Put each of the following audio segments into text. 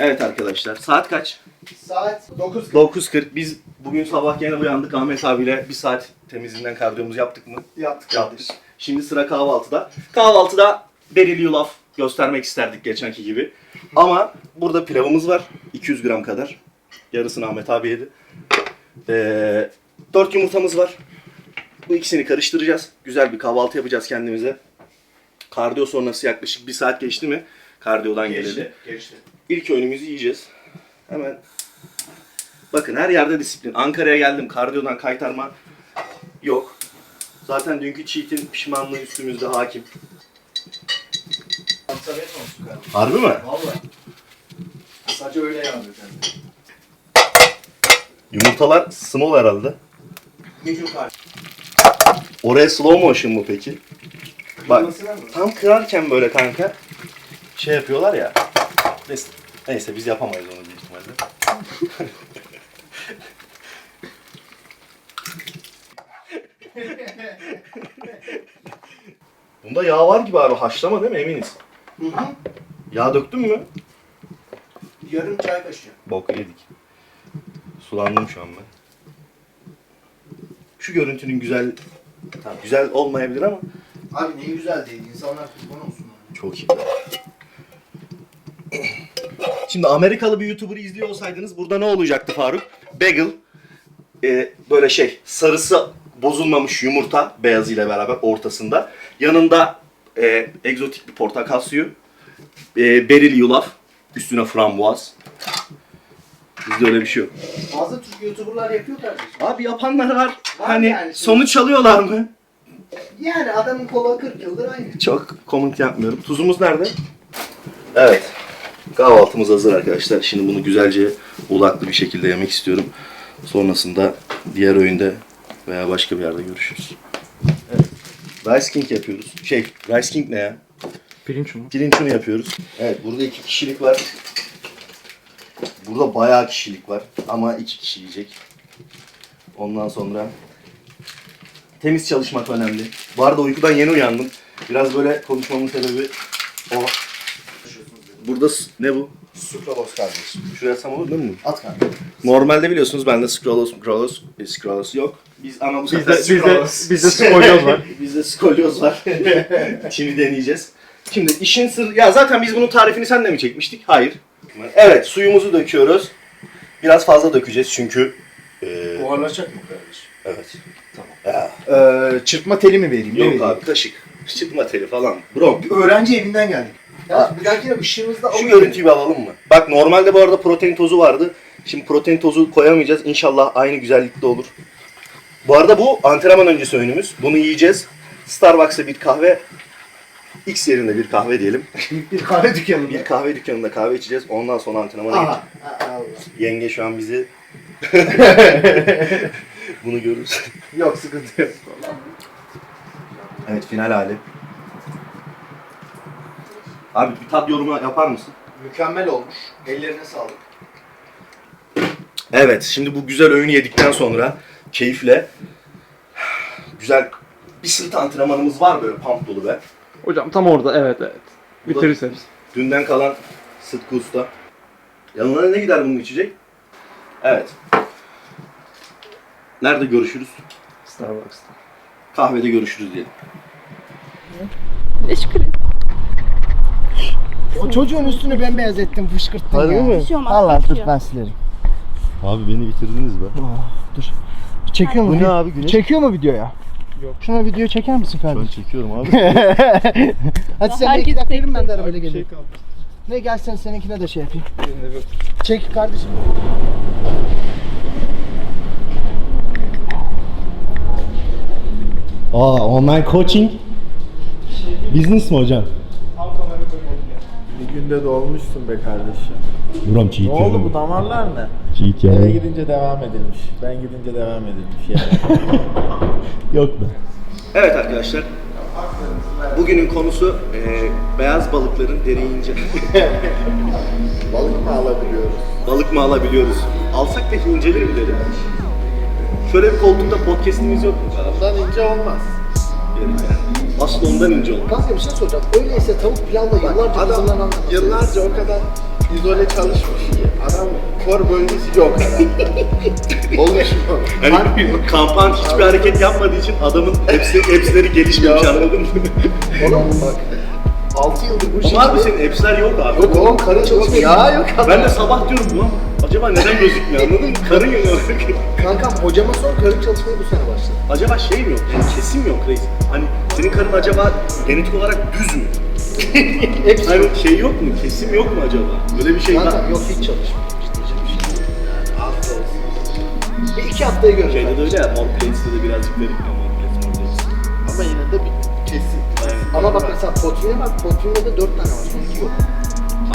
Evet. Arkadaşlar. Saat kaç? Saat 9. 9.40. Biz bugün sabah gene uyandık Ahmet abiyle bir saat temizliğinden kardiyomuzu yaptık mı? Yaptık Yaptık. Şimdi sıra kahvaltıda. Kahvaltıda beril yulaf göstermek isterdik geçenki gibi. Ama burada pilavımız var. 200 gram kadar. Yarısını Ahmet abi yedi. Ee, 4 yumurtamız var. Bu ikisini karıştıracağız. Güzel bir kahvaltı yapacağız kendimize. Kardiyo sonrası yaklaşık bir saat geçti mi? Kardiyodan geleli. Geçti. İlk öğünümüzü yiyeceğiz. Hemen. Bakın her yerde disiplin. Ankara'ya geldim. Kardiyodan kaytarma yok. Zaten dünkü cheat'in pişmanlığı üstümüzde hakim. Haberiniz olsun kardeşim. Harbi mi? Valla. Sadece öyle yandı sende. Yumurtalar small herhalde. Medium kardeşim. Oraya slow motion mu peki? Bak Kırılması var mı? tam kırarken böyle kanka şey yapıyorlar ya. Neyse, neyse biz yapamayız onu büyük ihtimalle. Bunda yağ var gibi abi haşlama değil mi eminiz? Hı hı. Yağ döktün mü? Yarım çay kaşığı. Bok yedik. Sulandım şu an ben. Şu görüntünün güzel tamam, güzel olmayabilir ama Abi ne güzel değil. İnsanlar kurban olsun. çok iyi. Şimdi Amerikalı bir YouTuber izliyor olsaydınız burada ne olacaktı Faruk? Bagel, e, böyle şey sarısı bozulmamış yumurta beyazıyla beraber ortasında. Yanında e, egzotik bir portakal suyu, e, beril yulaf, üstüne frambuaz. Bizde öyle bir şey yok. Bazı Türk YouTuber'lar yapıyor kardeşim. Abi yapanlar var. Var hani yani. sonuç alıyorlar mı? Yani adamın kolu 40 yıldır aynı. Çok comment yapmıyorum. Tuzumuz nerede? Evet. Kahvaltımız hazır arkadaşlar. Şimdi bunu güzelce ulaklı bir şekilde yemek istiyorum. Sonrasında diğer öğünde veya başka bir yerde görüşürüz. Evet. Rice King yapıyoruz. Şey, Rice King ne ya? Pirinç mi? Pirinç unu yapıyoruz. Evet, burada iki kişilik var. Burada bayağı kişilik var ama iki kişi yiyecek. Ondan sonra temiz çalışmak önemli. Bu arada uykudan yeni uyandım. Biraz böyle konuşmamın sebebi o. Burada s- ne bu? Sukralos kardeşim. Şuraya atsam olur değil mi? At kardeşim. Normalde biliyorsunuz bende scrollos, scrollos, e, scrollos yok. Biz ama bu sefer Bizde, bizde, bizde skolyoz var. Bizde skolyoz var. Şimdi deneyeceğiz. Şimdi işin sır... Ya zaten biz bunun tarifini sen de mi çekmiştik? Hayır. Evet suyumuzu döküyoruz. Biraz fazla dökeceğiz çünkü... E, Buharlaşacak mı kardeşim? evet. Ee, çırpma teli mi vereyim? Ne yok vereyim? abi kaşık. Çıkma teli falan. Bro Öğrenci evinden geldik. Ya bir dahakine ışığımızda şu görüntüyü bir alalım mı? Bak normalde bu arada protein tozu vardı. Şimdi protein tozu koyamayacağız. İnşallah aynı güzellikte olur. Bu arada bu antrenman öncesi öğünümüz. Bunu yiyeceğiz. Starbucks'a bir kahve, X yerinde bir kahve diyelim. Bir kahve dükkanında. Bir kahve dükkanında kahve içeceğiz. Ondan sonra antrenmana Aha. gideceğiz. Allah. Yenge şu an bizi bunu görürüz. Yok sıkıntı yok. Evet final hali. Abi bir tat yorumu yapar mısın? Mükemmel olmuş. Ellerine sağlık. Evet, şimdi bu güzel öğünü yedikten sonra keyifle güzel bir sırt antrenmanımız var böyle pump dolu be. Hocam tam orada evet evet. Bu da- hepsi. Dünden kalan Sıtkı Usta. Yanına ne gider bunun içecek? Evet. Nerede görüşürüz? Starbucks'ta. Kahvede görüşürüz diyelim. Teşekkür O çocuğun üstünü bembeyaz ettim fışkırttın Harbi ya. mi? Bir şey olmaz. Şey ben silerim. Abi beni bitirdiniz be. Dur. Çekiyor mu? Bu ne abi güneş? Çekiyor mu video ya? Yok. Şuna video çeker misin Ben kardeşim? çekiyorum abi. Hadi sen de Herkes iki dakika tek verin ben de arabayla Şey geleyim. Ne gel sen seninkine de şey yapayım. Çek kardeşim. Aa online coaching. Business mi hocam? Günde dolmuşsun be kardeşim. Buram cheat Ne oldu bu damarlar ne? Cheat Eve gidince devam edilmiş. Ben gidince devam edilmiş yani. Yok be. Evet arkadaşlar. Bugünün konusu e, beyaz balıkların deri ince. Balık mı alabiliyoruz? Balık mı alabiliyoruz? Alsak da incelir mi dedim. Şöyle bir koltukta podcast'imiz yok mu? Ondan ince olmaz. yani. Aslı ondan ince oldu. Kanka bir şey soracağım. Öyleyse tavuk pilavla yıllarca Adam hazırlanan yıllarca o kadar izole çalışmış ki. Adam kor bölgesi yok adam. Olmuş mu? Hani kampan hiçbir hareket yapmadığı için adamın hepsi, hepsleri gelişmemiş anladın mı? Oğlum bak. 6 yıldır bu Ama abi şekilde- senin apps'ler yok abi. Yok oğlum karın çalışmıyor. Ya yok adam. Ben de sabah diyorum ulan acaba neden gözükmüyor anladın mı? Karın yok. Kankam hocama sor karın çalışmaya bu sene başladı. acaba şey mi yok? Yani kesim mi yok reis? Hani senin karın acaba genetik olarak düz mü? Hepsi Hani şey yok mu? Kesim yok mu acaba? Böyle bir şey var. Kankam yok hiç çalışmıyor. Az da olsun. Bir iki haftayı göreceğiz. Şeyde de öyle ya, Mor Plates'te de birazcık dedik ya Mor Plates. Ama yine de bir. Ama bak mesela Potvin'e bak, Potvin'de de 4 tane var, son 2 yok.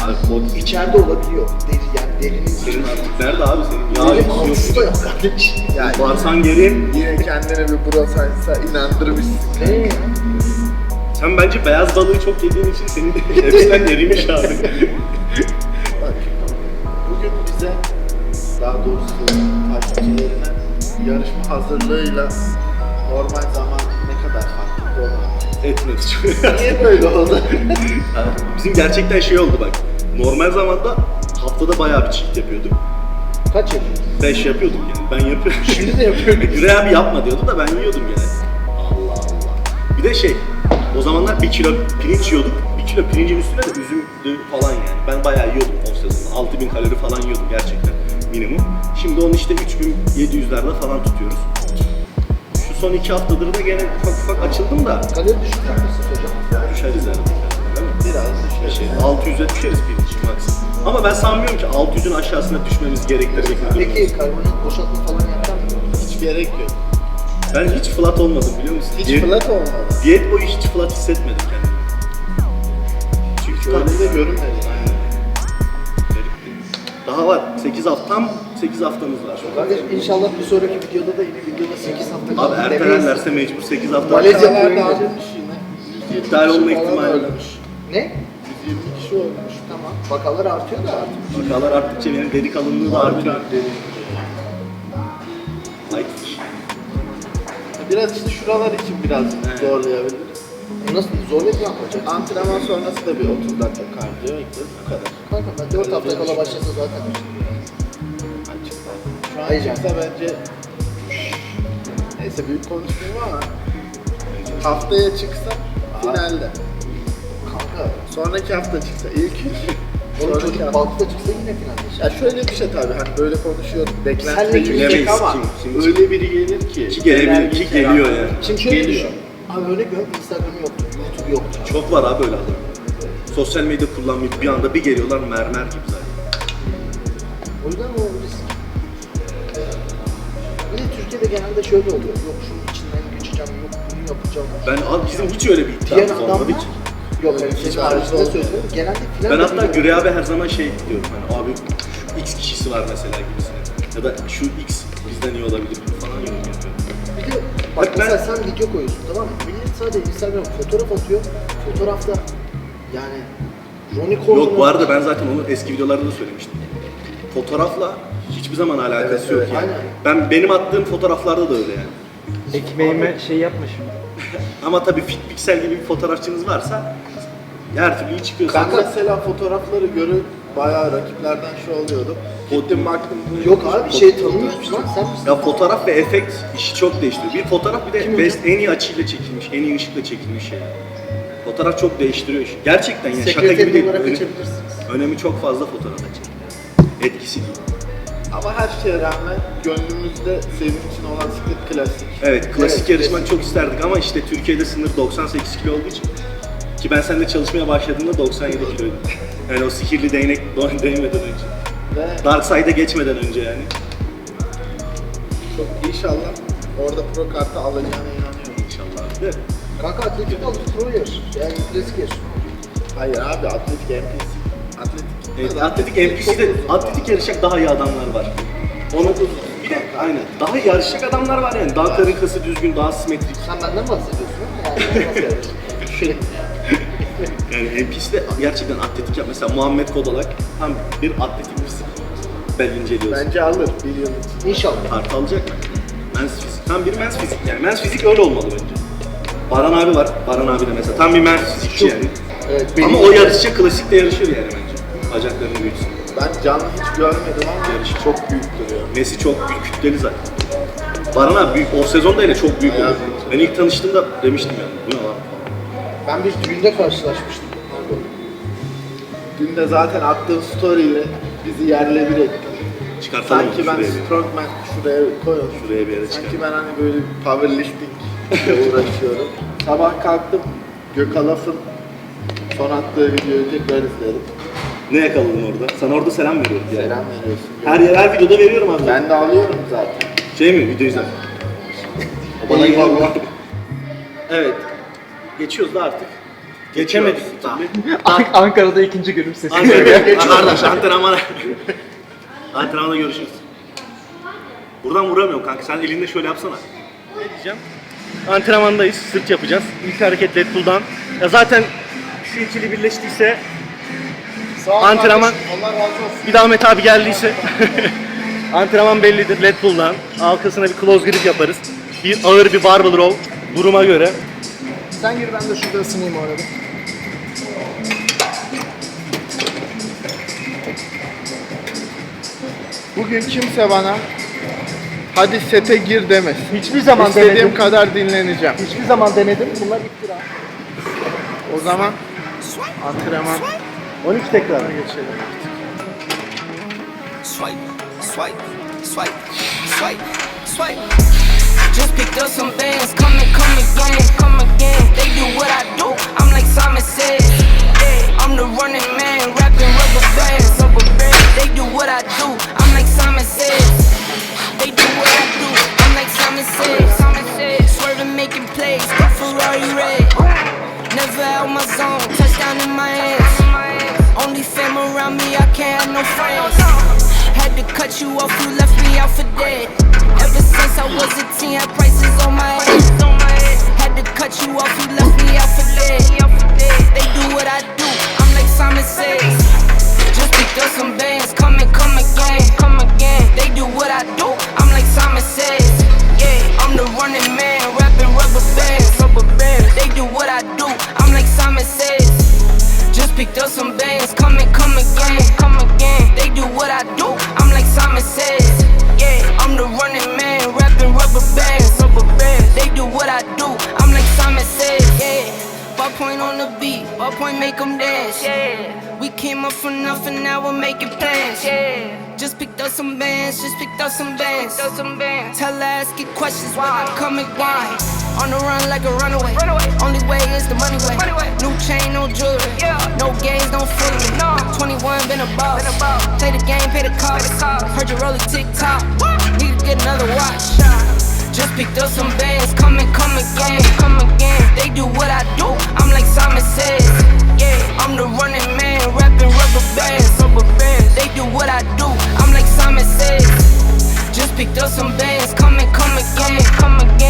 Abi o İçeride olabiliyor. Deri yani derinin senin nerede abi senin? Yağ Benim yok. avuçta yok kardeş. Yani Varsan geleyim. yine kendine bir science'a inandırmışsın. Ne ya? Sen bence beyaz balığı çok yediğin için senin de hepsinden erimiş abi. Bak, bugün bize, daha doğrusu takipçilerine yarışma hazırlığıyla normal zaman ne kadar farklı onu Etmedi çok. Niye böyle oldu? Yani Bizim gerçekten şey oldu bak. Normal zamanda haftada bayağı bir çift yapıyorduk. Kaç yapıyorsun? 5 yapıyorduk yani. Ben yapıyordum. Şimdi de yapıyorum. Güray abi yapma diyordu da ben yiyordum gene. Allah Allah. Bir de şey, o zamanlar bir kilo pirinç yiyorduk. Bir kilo pirincin üstüne de üzümdü falan yani. Ben bayağı yiyordum o sezonda. 6000 kalori falan yiyordum gerçekten minimum. Şimdi onu işte 3700'lerde falan tutuyoruz. Son iki haftadır da gene ufak ufak açıldım da Kalori düşük yapmışsın hocam. düşeriz mi? Biraz da şey. Şey, 600'e düşeriz pirinç max. Ama ben sanmıyorum ki 600'ün aşağısına düşmemiz gerektirecek bir durum. Peki karbonhidrat boşaltma falan yapacak mısın? Hiç gerek yok. Ben hiç flat olmadım biliyor musun? Hiç Diyet- flat olmadı. Diyet boyu hiç flat hissetmedim kendimi. Çünkü Öyle de görünmedi. Aynen. Daha var. 8 haftam, 8 haftamız var. Kardeş inşallah bir sonraki videoda da yine videoda 8 hafta Abi kaldı ertelerlerse mecbur 8 hafta. Malezya yine. 120 İptal olma ihtimali. ölmüş. Ne? 120 kişi ölmüş. Tamam. Vakalar artıyor da artık. Vakalar arttıkça benim deli kalınlığı da artıyor. Ay, Biraz işte şuralar için biraz Evet. zorlayabiliriz. Nasıl? Zorlayıp ne yapacaksın? Antrenman sonrası da bir 30 dakika kardiyo ekliyoruz bu kadar. Kanka ben 4 hafta kala başlasa zaten. Açıkta. Şu an Heyecan. çıksa bence neyse büyük konuşmayayım ama haftaya çıksa finalde. Kanka. Sonraki hafta çıksa ilk Onun sonraki çocuk hafta. çıksa yine finalde. Ya şöyle bir şey tabii hani böyle konuşuyoruz beklenti Senle bilemeyiz, ama kim- kim- öyle biri gelir ki. Ki gelebilir, ki geliyor yani. Şimdi şöyle Geliyor. düşün. Abi örnek veriyorum Instagram yoktu, YouTube yoktu. Çok var abi öyle adam. Sosyal medya kullanmayıp bir anda bir geliyorlar mermer gibi zaten. O yüzden o risk. Bir de Türkiye'de genelde şöyle oluyor. Yok şunun içinden geçeceğim, yok bunu yapacağım. Ben abi bizim hiç öyle bir Diğer iddiamız olmadı adamlar, yok hani senin haricinde söylüyorum. Genelde filan Ben hatta. Güray abi her zaman şey diyorum hani abi şu X kişisi var mesela gibisine. Ya da şu X bizden iyi olabilir bak ben- mesela sen video koyuyorsun tamam mı? Millet sadece Instagram fotoğraf atıyor. Fotoğrafta yani Ronnie Coleman'ın... Yok bu arada ben zaten onu eski videolarda da söylemiştim. Fotoğrafla hiçbir zaman alakası Evet, yok evet, yani. aynen. Ben benim attığım fotoğraflarda da öyle yani. Ekmeğime şey yapma şimdi. Ama tabii fit piksel gibi bir fotoğrafçınız varsa her türlü iyi çıkıyorsun. Ben mesela fotoğrafları görüp bayağı rakiplerden şey oluyordu. Gittim baktım. Yok abi şey tanımıyorsun lan sen misin? Ya fotoğraf ve efekt işi çok değiştiriyor. Bir fotoğraf bir de Kim best en iyi açıyla çekilmiş, en iyi ışıkla çekilmiş şey. Fotoğraf çok değiştiriyor işi. Gerçekten yani şaka gibi değil. olarak Önemi, geçebilirsiniz. önemi çok fazla fotoğrafa Etkisi değil. Ama her şeye rağmen gönlümüzde senin için olan split klasik. Evet, klasik Evet, yarışmak çok isterdik ama işte Türkiye'de sınır 98 kilo olduğu için ki ben seninle çalışmaya başladığımda 97 kiloydum. Yani o sihirli değnek doğ- değmeden önce. Ve Dark Side'a geçmeden önce yani. çok inşallah orada pro kartı alacağına inanıyorum. İnşallah. De, Kanka atletik aldı pro yarış. Yani klasik yarış. Hayır abi atletik NPC. Atletik. Evet, atletik NPC'de atletik yarışacak daha iyi adamlar var. Onu bir de aynen daha iyi yarışacak adamlar var yani. Daha karın kası düzgün, daha simetrik. Sen benden bahsediyorsun ama yani nasıl yarış? Şöyle. Yani NPC'de gerçekten atletik yap. Mesela Muhammed Kodalak tam bir atletik. Ben inceliyorsun. Bence alır bir yıl için. İnşallah. Kart alacak mı? Men's fizik. Tam bir men's fizik yani. Men's fizik öyle olmalı bence. Baran abi var. Baran abi de mesela tam bir men fizikçi yani. Evet, Ama o yarışçı klasikte yarışır yani bence. Bacaklarını büyütsün. Ben canlı hiç görmedim ama yarış çok büyük duruyor. Messi çok büyük kütleli zaten. Baran abi büyük, o sezonda yine çok büyük Bayağı oldu. Ben ilk tanıştığımda demiştim yani bu ne lan? Ben bir düğünde karşılaşmıştım. Pardon. Dün de zaten attığım story ile bizi yerle bir etti. Çıkartalım Sanki ben şuraya bir. strongman şuraya koyalım. Şuraya bir yere Sanki ben hani böyle powerlifting uğraşıyorum. Sabah kalktım Gökalaf'ın son attığı videoyu tekrar izledim. Ne yakaladın orada? Sana orada selam veriyorum yani. Selam veriyorsun. Her yer her videoda veriyorum abi. Ben de alıyorum zaten. Şey mi? Video izle. O bana geldi. Evet. Geçiyoruz da artık. Geçemedik. An- Ankara'da ikinci günüm sesi. Ankara'da kardeş antrenmana. Antrenmanda görüşürüz. Buradan vuramıyorum kanka. Sen elinde şöyle yapsana. Ne diyeceğim? Antrenmandayız. Sırt yapacağız. İlk hareket lat pull'dan. Ya zaten şu ikili birleştiyse Antrenman- Allah razı olsun. bir de Ahmet abi geldiyse antrenman bellidir. Lat pull'dan. Arkasına bir close grip yaparız. Bir ağır bir barbell row duruma göre. Sen gir ben de şurada ısınayım o arada. Bugün kimse bana hadi sete gir demesin. Hiçbir zaman İstediğim denedim. kadar dinleneceğim. Hiçbir zaman denedim. Bunlar iftira. O zaman antrenman 12 tekrar. geçelim. Swipe, swipe, swipe, swipe, swipe. Just picked up some bands, come and come again, come again. They do what I do, I'm like Simon says. Yeah, I'm the running man, up from nothing, now we're making plans. Yeah. Just picked up some bands, just picked up some bands. Some bands. Tell her ask it questions when I'm coming grind. On the run like a runaway. Only way is the money way. New chain, no jewelry. Yeah. No games, don't fool me. 21, been a boss. Play the game, pay the cost. Heard you roll a TikTok. Need to get another watch. Just picked up some bands, come and come again, come again. They do what I do, I'm like Simon says. Yeah, I'm the running man, rapping rubber bands, rubber bands. They do what I do, I'm like Simon says. Just picked up some bands, come and come again, come again.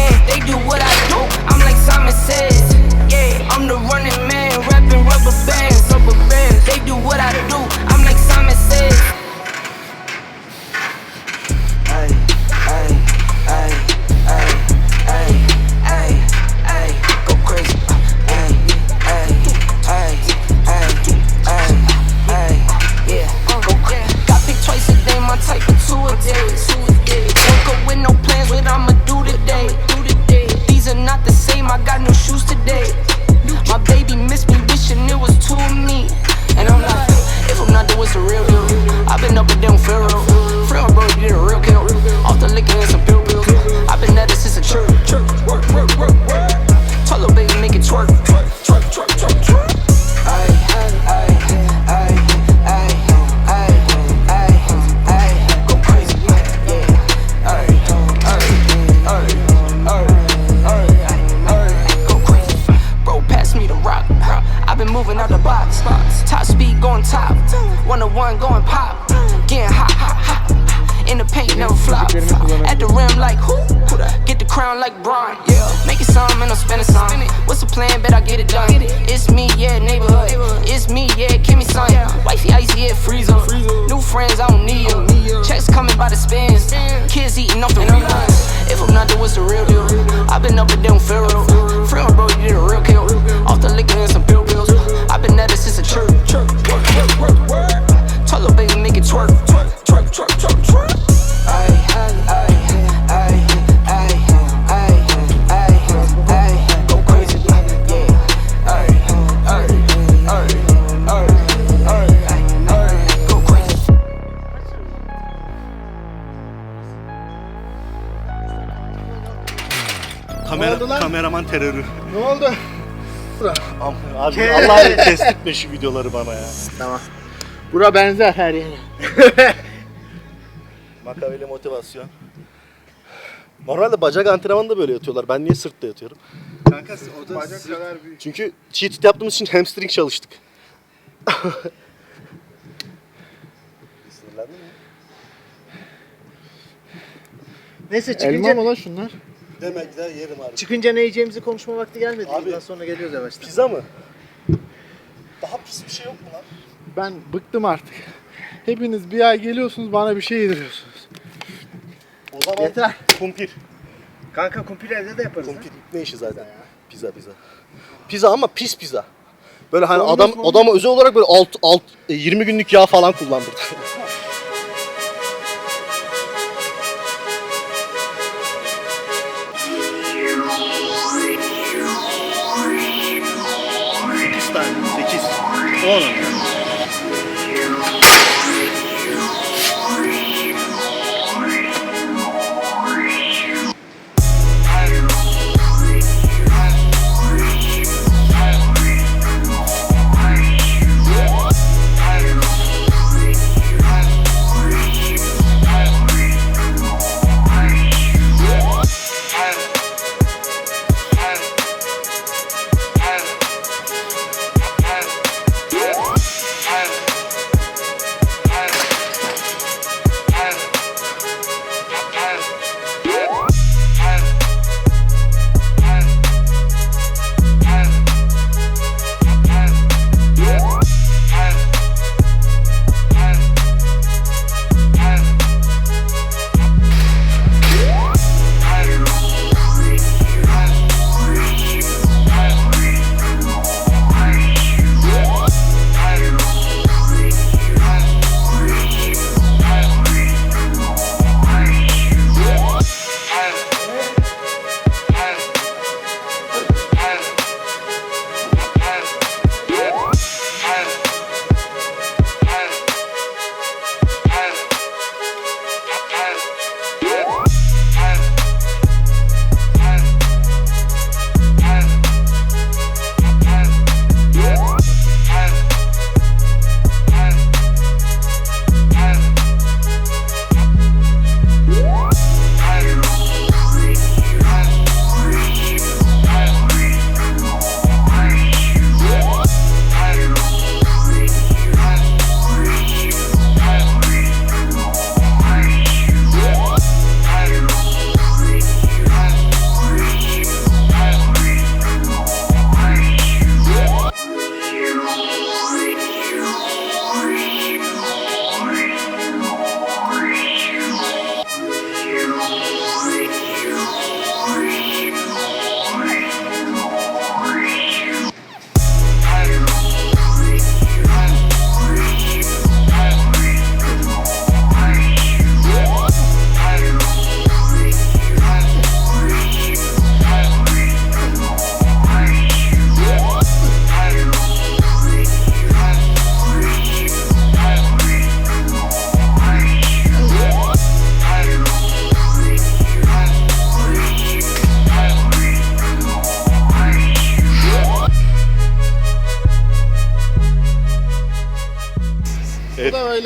Terörü. Ne oldu? Abi Allah'ını kestirtme şu videoları bana ya. Tamam. Bura benzer her yere. Makaveli motivasyon. Normalde bacak antrenmanı da böyle yatıyorlar. Ben niye sırtta yatıyorum? Kanka o da bacak kadar büyük. Çünkü cheat yaptığımız için hamstring çalıştık. Sinirlendin mi? Neyse Elma çıkınca, mı lan şunlar? Demekler yerim abi. çıkınca ne yiyeceğimizi konuşma vakti gelmedi. Abi- Bundan sonra geliyoruz yavaştan. Pizza mı? Daha pis bir şey yok mu lan? Ben bıktım artık. Hepiniz bir ay geliyorsunuz bana bir şey yediriyorsunuz. O zaman Yeter. kumpir. Kanka kumpir evde de yaparız. Kumpir ne işi zaten ya? Pizza pizza. Pizza ama pis pizza. Böyle hani Olmaz, adam olmaz. adama özel olarak böyle alt alt e, 20 günlük yağ falan kullandırdı. Oğlum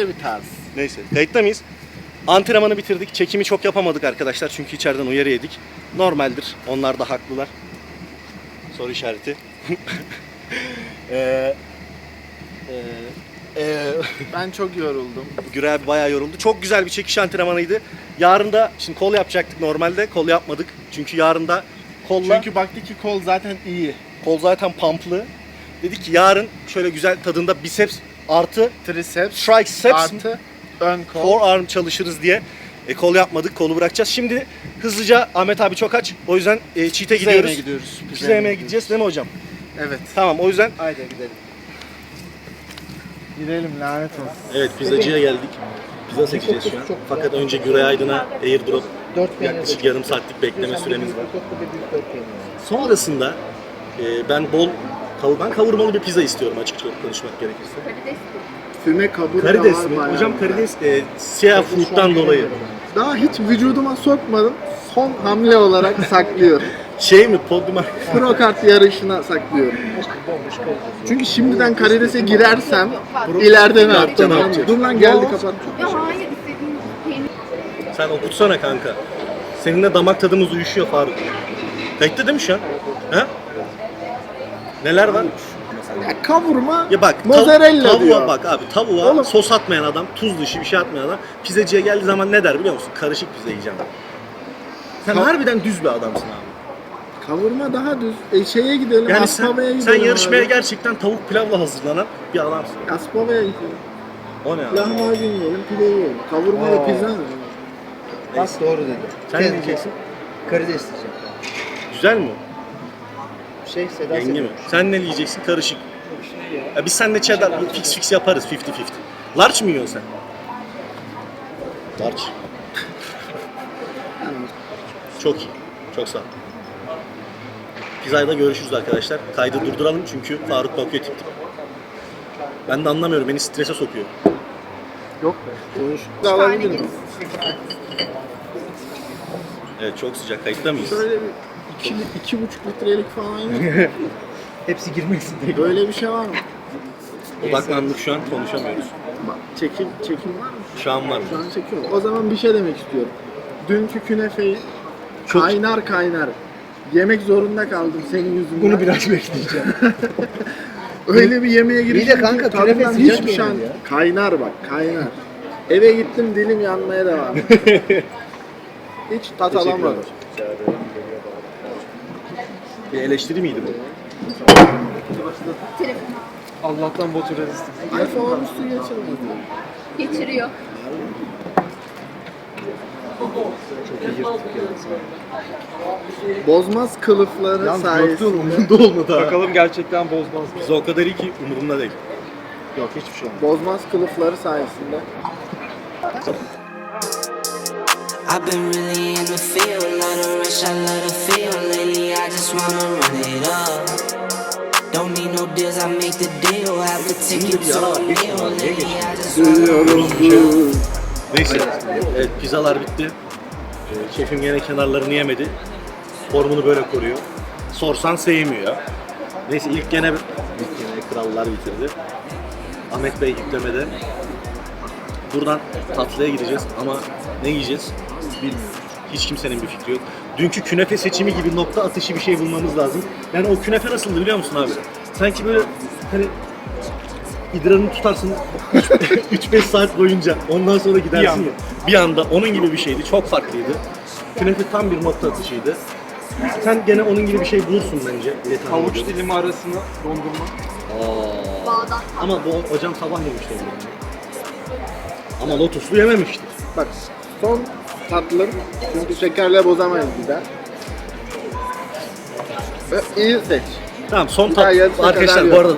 öyle bir tarz. Neyse kayıtta mıyız? Antrenmanı bitirdik. Çekimi çok yapamadık arkadaşlar çünkü içeriden uyarı yedik. Normaldir. Onlar da haklılar. Soru işareti. Ee, e, Ee, Ben çok yoruldum. Güray abi bayağı yoruldu. Çok güzel bir çekiş antrenmanıydı. Yarın da şimdi kol yapacaktık normalde. Kol yapmadık. Çünkü yarın da kolla Çünkü baktık ki kol zaten iyi. kol zaten pumplı. Dedik ki yarın şöyle güzel tadında biceps artı Triceps triceps artı ön kol. forearm çalışırız diye e, kol yapmadık. Kolu bırakacağız. Şimdi hızlıca Ahmet abi çok aç. O yüzden e, cheat'e Pizza gidiyoruz. yemeye gidiyoruz. Pizza yemeye gideceğiz değil mi hocam? Evet. Tamam o yüzden Haydi gidelim. Gidelim lanet olsun. Evet pizzacıya geldik. Pizza seçeceğiz şu an. Fakat önce Güray Aydın'a airdrop yaklaşık yarım saatlik bekleme süremiz var. Sonrasında e, ben bol kav- ben kavurmalı bir pizza istiyorum açıkça konuşmak gerekirse. Füme kaburga Karides var mi? bayağı. Hocam karides e, siyah food'dan dolayı. Daha hiç vücuduma sokmadım. Son hamle olarak saklıyorum. Şey mi podyuma? Pro kart yarışına saklıyorum. Çünkü şimdiden karidese girersem ileride ne yapacağım? ne? Dur lan geldi kapat. Ya hayır istediğin peynir. Sen okutsana kanka. Seninle damak tadımız uyuşuyor Faruk. Kayıtta değil mi şu an? Ha? Neler var? Ya kavurma, Ya bak tav- mozzarella tavuğa diyor. bak abi tavuğa Oğlum. sos atmayan adam, tuz dışı bir şey atmayan adam pizzacıya geldiği zaman ne der biliyor musun? Karışık pizza yiyeceğim. Sen Ka- harbiden düz bir adamsın abi. Kavurma daha düz. E şeye gidelim, Yani sen, Aspava'ya gidelim. sen yarışmaya abi. gerçekten tavuk pilavla hazırlanan bir adamsın. Aspava'ya gidelim. O ne abi? Lahmacun yiyelim, pide yiyelim. Kavurma ve pizza mı? Bak doğru dedi. Sen ne Kez- diyeceksin? Karides diyeceğim. Güzel mi? Şey Seda Yenge mi? Sen ne diyeceksin? Karışık. Ya biz seninle cheddar fix fix yaparız 50-50. Large mı yiyorsun sen? Large. Çok iyi. Çok sağ ol. Pizzayla görüşürüz arkadaşlar. Kaydı durduralım çünkü Faruk bakıyor tip tip. Ben de anlamıyorum. Beni strese sokuyor. Yok be. Konuş. Da alabilir miyim? Evet çok sıcak. Kayıtta mıyız? Şöyle bir iki, iki buçuk litrelik falan yok. Hepsi girmesin diye. Böyle bir şey var mı? Odaklandık şu an konuşamıyoruz. Bak, çekim, çekim var mı? Şu an var mı? Şu an çekiyorum. O zaman bir şey demek istiyorum. Dünkü künefeyi Çok- kaynar kaynar yemek zorunda kaldım senin yüzünden. Bunu biraz bekleyeceğim. Öyle bir yemeğe giriştim İyi de kanka, künefe sıcak hiçbir şey. Kaynar bak kaynar. Eve gittim dilim yanmaya devam. Hiç tat alamadım. Bir eleştiri miydi bu? Allah'tan botu rezistim. iPhone üstü geçirmez. Geçiriyor. Bozmaz kılıfları sayesinde. umurunda olmadı ha. Bakalım gerçekten bozmaz mı? Bize o kadar iyi ki umurumda değil. Yok hiçbir şey olmaz. Bozmaz kılıfları sayesinde. I've been really in the field, love the rush, I love the feel. Lately, I just wanna run it up. Don't need no deals, I make the deal. Have to a just wanna Neyse. Evet pizzalar bitti. Ee, Şefim gene kenarlarını yemedi. Formunu böyle koruyor. Sorsan sevmiyor. Neyse ilk gene ilk gene krallar bitirdi. Ahmet Bey yüklemede. Buradan tatlıya gideceğiz ama ne yiyeceğiz bilmiyorum. Hiç kimsenin bir fikri yok. Dünkü künefe seçimi gibi nokta atışı bir şey bulmamız lazım. Yani o künefe nasıldı biliyor musun abi? Sanki böyle hani idrarını tutarsın 3-5 saat boyunca ondan sonra gidersin ya. Bir anda onun gibi bir şeydi. Çok farklıydı. Künefe tam bir nokta atışıydı. Sen gene onun gibi bir şey bulursun bence. Havuç dilimi arasına dondurma. Aa. Bağdat. Ama bu hocam sabah yemişti onu. Ama lotuslu yememiştir. Bak son tatlım. Çünkü şekerle bozamayız bir daha. Ve iyi seç. Tamam son yarısına Arkadaşlar kadar bu arada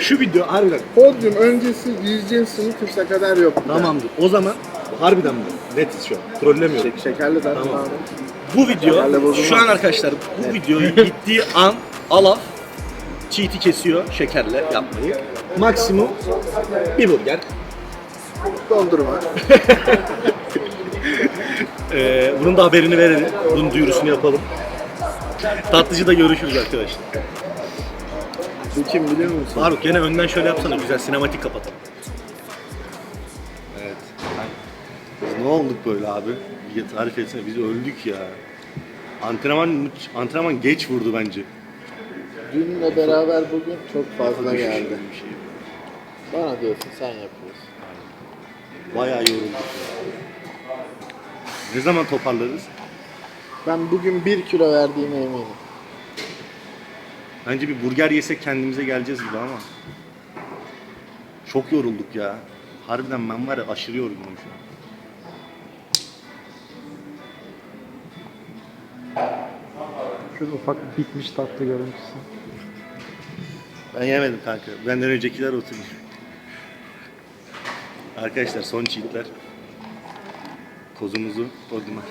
şu video harbiden Podyum öncesi yiyeceğin sınıf kimse kadar yok. bir daha. tamamdır. O zaman harbiden mi? Netiz şu an. Trollemiyorum. Şek- şekerli tatlı Tamam. abi. Bu video bozulmaz. şu an arkadaşlar bu videoyu gittiği an Alaf cheat'i kesiyor şekerle yapmayı. Maksimum bir burger. Dondurma. Ee, bunun da haberini verelim. Bunun duyurusunu yapalım. Tatlıcıda görüşürüz arkadaşlar. Bu kim biliyor musun? Faruk gene önden şöyle yapsana güzel sinematik kapatalım. Evet. Biz ne olduk böyle abi? Bir tarif etsene biz öldük ya. Antrenman antrenman geç vurdu bence. Dünle beraber bugün çok fazla geldi. Bir şey. Bana diyorsun sen yapıyorsun. Bayağı yorulduk. Ne zaman toparlarız? Ben bugün 1 kilo verdiğime eminim. Bence bir burger yesek kendimize geleceğiz gibi ama. Çok yorulduk ya. Harbiden ben var ya aşırı yorgunum şu an. Şurada ufak bitmiş tatlı görüntüsü. Ben yemedim kanka. Benden öncekiler oturmuş. Arkadaşlar son cheatler. Kozumuzu podyuma